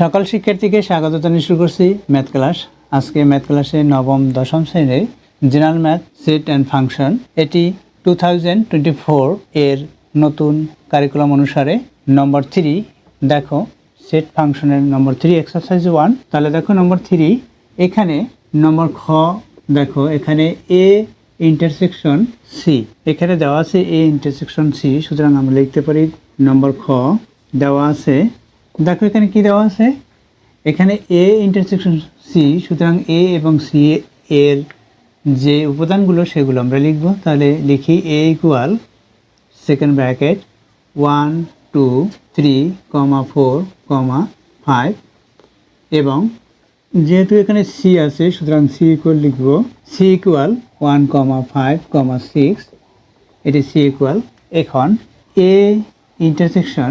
সকাল শিক্ষার্থীকে স্বাগত জানিয়ে শুরু করছি ম্যাথ ক্লাস আজকে ম্যাথ ক্লাসে নবম, দশম শ্রেণির general math set and function এটি টু থাউজেন্ড টোয়েন্টি ফোর এর নতুন কারিকুলাম অনুসারে নম্বর থ্রি দেখো সেট ফাংশনের নম্বর থ্রি এক্সারসাইজ ওয়ান তাহলে দেখো নম্বর থ্রি এখানে নম্বর খ, দেখো, এখানে এ ইন্টারসেকশন সি এখানে দেওয়া আছে এ ইন্টারসেকশন সি সুতরাং আমরা লিখতে পারি নম্বর খ। দেওয়া আছে দেখো এখানে কি দেওয়া আছে? এখানে এ ইন্টারসেকশন সি সুতরাং এ এবং সি এর যে উপাদানগুলো সেগুলো আমরা লিখব। তাহলে লিখি A equal second bracket one two three comma four comma five এবং যেহেতু এখানে সি আছে, সুতরাং সি ইকুয়াল লিখব। C equal one comma five comma six এটি সি ইকুয়াল এখন এ ইন্টারসেকশন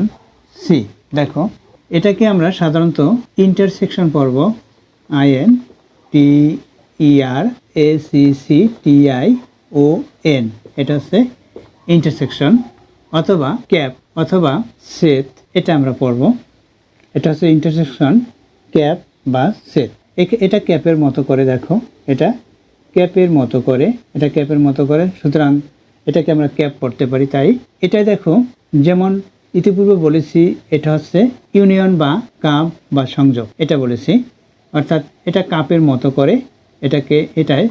সি দেখো। এটাকে আমরা সাধারণত ইন্টারসেকশন পর্ব I N T E R E C C T I O N এটা হচ্ছে ইন্টারসেকশন অথবা ক্যাপ, অথবা সেট এটা আমরা পড়ব। এটা হচ্ছে ইন্টারসেকশন ক্যাপ বা সেট এটা ক্যাপের মতো করে দেখো, এটা ক্যাপের মতো করে, এটা ক্যাপের মতো করে, সুতরাং এটাকে আমরা ক্যাপ পড়তে পারি তাই। এটাই দেখো, যেমন ইতিপূর্বে বলেছি এটা হচ্ছে ইউনিয়ন বা কাপ বা সংযোগ। এটা বলেছি। অর্থাৎ এটা কাপের মতো করে এটাকে এটাই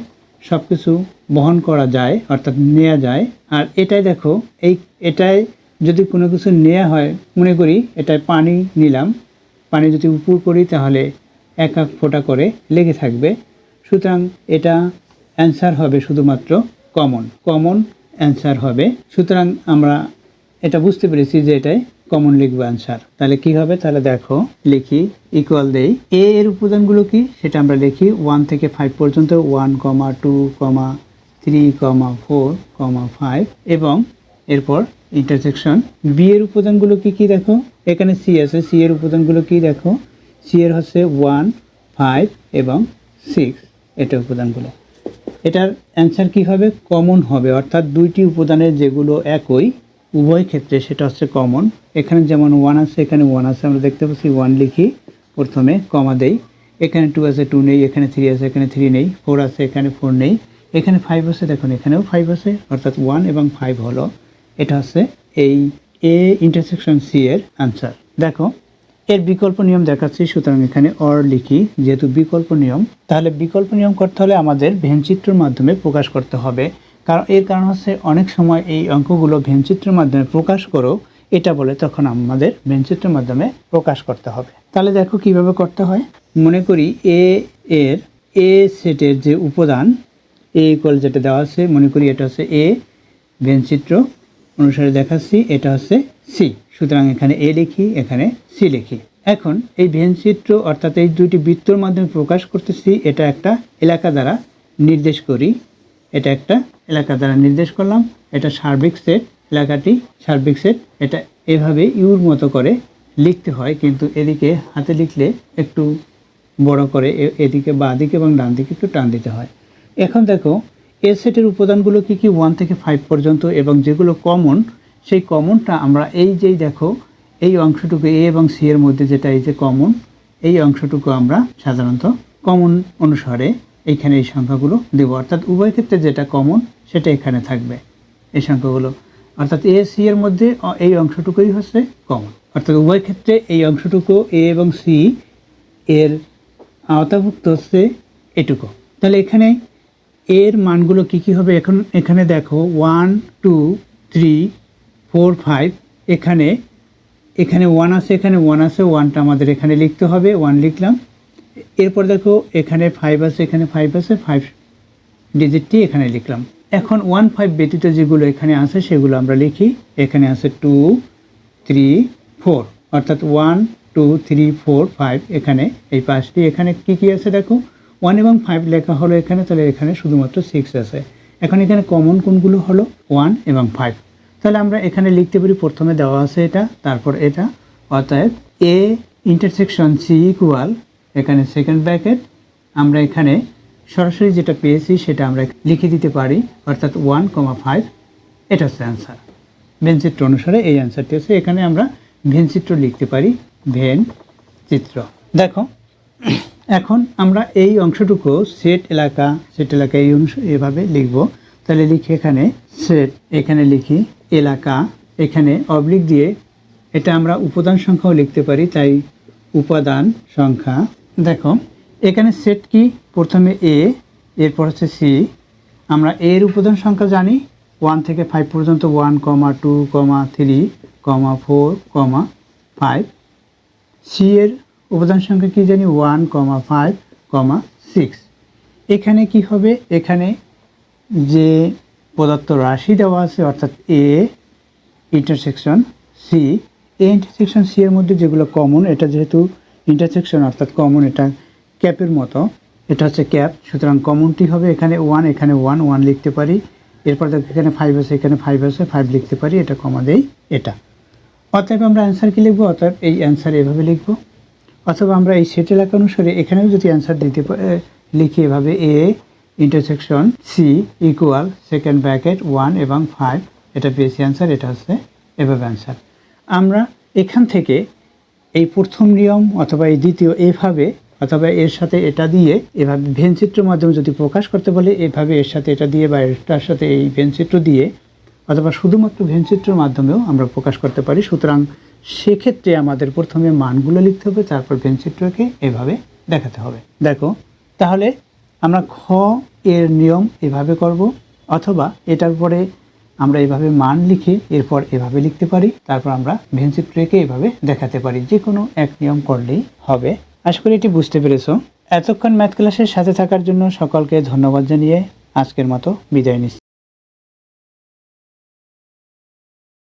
সব কিছু বহন করা যায়, অর্থাৎ নেওয়া যায়। আর এটাই দেখো, এই এটাই যদি কোনো কিছু নেওয়া হয়, মনে করি এটায় পানি নিলাম। পানি যদি উপর করি, তাহলে এক এক ফোঁটা করে লেগে থাকবে। সুতরাং এটা অ্যান্সার হবে শুধুমাত্র কমন। কমন অ্যান্সার হবে। সুতরাং আমরা এটা বুঝতে পেরেছি যে এটাই কমন লিখব অ্যান্সার তাহলে কি হবে? তাহলে দেখো, লিখি ইকুয়াল দেই। এ এর উপাদানগুলো কি? সেটা আমরা লিখি ওয়ান থেকে ফাইভ পর্যন্ত one comma two comma three comma four comma five এবং এরপর ইন্টারসেকশন বি এর উপাদানগুলো কি কি দেখো? এখানে সি আছে সি এর উপাদানগুলো কি দেখো? সি এর হচ্ছে ওয়ান ফাইভ এবং সিক্স এটা উপাদানগুলো। এটার অ্যান্সার কি হবে? কমন হবে, অর্থাৎ দুইটি উপাদানের যেগুলো একই উভয় ক্ষেত্রে সেটা হচ্ছে কমন এখানে যেমন ওয়ান আছে, এখানে ওয়ান আছে, আমরা দেখতে পাচ্ছি ওয়ান লিখি, প্রথমে কমা দেই। এখানে টু আছে টু নেই, এখানে থ্রি আছে, এখানে থ্রি নেই ফোর আছে, এখানে ফোর নেই। এখানে ফাইভ আছে, দেখুন, এখানেও ফাইভ আছে, অর্থাৎ ওয়ান এবং ফাইভ হলো। এটা হচ্ছে এই এ ইন্টারসেকশন সি এর আনসার দেখো, এর বিকল্প নিয়ম দেখাচ্ছি, সুতরাং এখানে অর লিখি, যেহেতু বিকল্প নিয়ম, তাহলে বিকল্প নিয়ম করতে হলে আমাদের ভেনচিত্রের মাধ্যমে প্রকাশ করতে হবে। কারণ এর কারণ হচ্ছে অনেক সময় এই অঙ্কগুলো ভেনচিত্রের মাধ্যমে প্রকাশ করো, এটা বলে তখন আমাদের ভেনচিত্রের মাধ্যমে প্রকাশ করতে হবে। তাহলে দেখো কীভাবে করতে হয়। মনে করি এ এর এ সেটের যে উপাদান এ ইকুয়াল যেটা দেওয়া আছে, মনে করি এটা হচ্ছে এ ভেনচিত্র। অনুসারে দেখাচ্ছি, এটা হচ্ছে সি সুতরাং এখানে এ লিখি, এখানে সি লিখি। এখন এই ভেনচিত্র অর্থাৎ এই দুইটি বৃত্তর মাধ্যমে প্রকাশ করতেছি, এটা একটা এলাকা দ্বারা নির্দেশ করি। এটা একটা এলাকা দ্বারা নির্দেশ করলাম। এটা সার্বিক সেট এলাকাটি সার্বিক সেট এটা এভাবে ইউর মতো করে লিখতে হয়, কিন্তু এদিকে হাতে লিখলে একটু বড় করে এদিকে বা দিকে এবং ডান দিকে একটু টান দিতে হয়। এখন দেখো, এ সেটের উপাদানগুলো কি কি? ওয়ান থেকে ফাইভ পর্যন্ত এবং যেগুলো কমন সেই কমনটা আমরা এই যেই দেখো, এই অংশটুকু এ এবং সি এর মধ্যে যেটা এই যে কমন এই অংশটুকু আমরা সাধারণত কমন অনুসারে এইখানে এই সংখ্যাগুলো দেবো। অর্থাৎ উভয় ক্ষেত্রে যেটা কমন সেটা এখানে থাকবে। এই সংখ্যাগুলো। অর্থাৎ এ সি এর মধ্যে এই অংশটুকুই হচ্ছে কমন অর্থাৎ উভয় ক্ষেত্রে এই অংশটুকু এ এবং সি এর আওতাভুক্ত হচ্ছে এটুকু। তাহলে এখানে এর মানগুলো কি কি হবে? এখন এখানে দেখো one two three four five এখানে এখানে ওয়ান আছে, এখানে ওয়ান আছে ওয়ানটা আমাদের এখানে লিখতে হবে। ওয়ান লিখলাম। এরপর দেখো, এখানে ফাইভ আছে, এখানে ফাইভ আছে ফাইভ ডিজিটটি এখানে লিখলাম। এখন ওয়ান ফাইভ ব্যতীত যেগুলো এখানে আছে, সেগুলো আমরা লিখি। এখানে আছে টু থ্রি ফোর অর্থাৎ one two three four five এখানে, এই পাঁচটি। এখানে কি কি আছে দেখো? ওয়ান এবং ফাইভ লেখা হলো এখানে, তাহলে এখানে শুধুমাত্র সিক্স আছে। এখন এখানে কমন কোনগুলো হলো? ওয়ান এবং ফাইভ তাহলে আমরা এখানে লিখতে পারি, প্রথমে দেওয়া আছে এটা, তারপর এটা। অতএব এ ইন্টারসেকশন সি ইকুয়াল এখানে সেকেন্ড ব্র্যাকেট আমরা এখানে সরাসরি যেটা পেয়েছি সেটা আমরা লিখে দিতে পারি, অর্থাৎ ওয়ান কমা ফাইভ এটা হচ্ছে অ্যান্সার ভেন চিত্র অনুসারে এই অ্যান্সারটি হচ্ছে, এখানে আমরা ভেন চিত্র লিখতে পারি ভেন চিত্র। দেখো, এখন আমরা এই অংশটুকু সেট এলাকা সেট এলাকা এই এভাবে লিখব। তাহলে লিখি এখানে সেট এখানে লিখি এলাকা, এখানে অবলিক দিয়ে এটা আমরা উপাদান সংখ্যাও লিখতে পারি, তাই উপাদান সংখ্যা দেখো, এখানে সেট কি? প্রথমে এ এরপর হচ্ছে সি আমরা এর উপাদান সংখ্যা জানি ওয়ান থেকে ফাইভ পর্যন্ত one comma two comma three comma four comma five C এর উপাদান সংখ্যা কি জানি? One comma five comma six এখানে কি হবে? এখানে যে প্রদত্ত রাশি দেওয়া আছে, অর্থাৎ এ ইন্টারসেকশন সি এই ইন্টারসেকশন সি এর মধ্যে যেগুলো কমন এটা যেহেতু ইন্টারসেকশন অর্থাৎ কমন এটা ক্যাপের মতো। এটা হচ্ছে ক্যাপ সুতরাং কমনটি হবে এখানে ওয়ান এখানে ওয়ান ওয়ান লিখতে পারি। এরপর দেখো এখানে ফাইভ আছে, এখানে ফাইভ আছে ফাইভ লিখতে পারি, এটা কমা দেই এটা। অতএব আমরা অ্যান্সার কি লিখব? অতএব এই অ্যান্সার এভাবে লিখব। অথবা আমরা এই সেট এলাকা অনুসারে এখানেও যদি অ্যান্সার দিতে লিখি এভাবে, A intersection C equal second bracket one এবং ফাইভ এটা পেয়েছি অ্যান্সার এটা হচ্ছে এভাবে অ্যান্সার আমরা এখান থেকে এই প্রথম নিয়ম অথবা এই দ্বিতীয় এভাবে অথবা এর সাথে এটা দিয়ে এভাবে ভেনচিত্রের মাধ্যমে যদি প্রকাশ করতে বলে, এভাবে এর সাথে এটা দিয়ে বা এটার সাথে এই ভেনচিত্র দিয়ে অথবা শুধুমাত্র ভেনচিত্রের মাধ্যমেও আমরা প্রকাশ করতে পারি। সুতরাং সেক্ষেত্রে আমাদের প্রথমে মানগুলো লিখতে হবে, তারপর ভেনচিত্রকে এভাবে দেখাতে হবে। দেখো, তাহলে আমরা খ এর নিয়ম এভাবে করব, অথবা এটার পরে আমরা এভাবে মান লিখে এরপর এভাবে লিখতে পারি, তারপর আমরা ভেনচিত্রকে এভাবে দেখাতে পারি যে কোনো এক নিয়ম করলেই হবে। আশা করি এটি বুঝতে পেরেছ। এতক্ষণ ম্যাথ ক্লাসের সাথে থাকার জন্য সকলকে ধন্যবাদ জানিয়ে আজকের মতো বিদায় নিচ্ছি।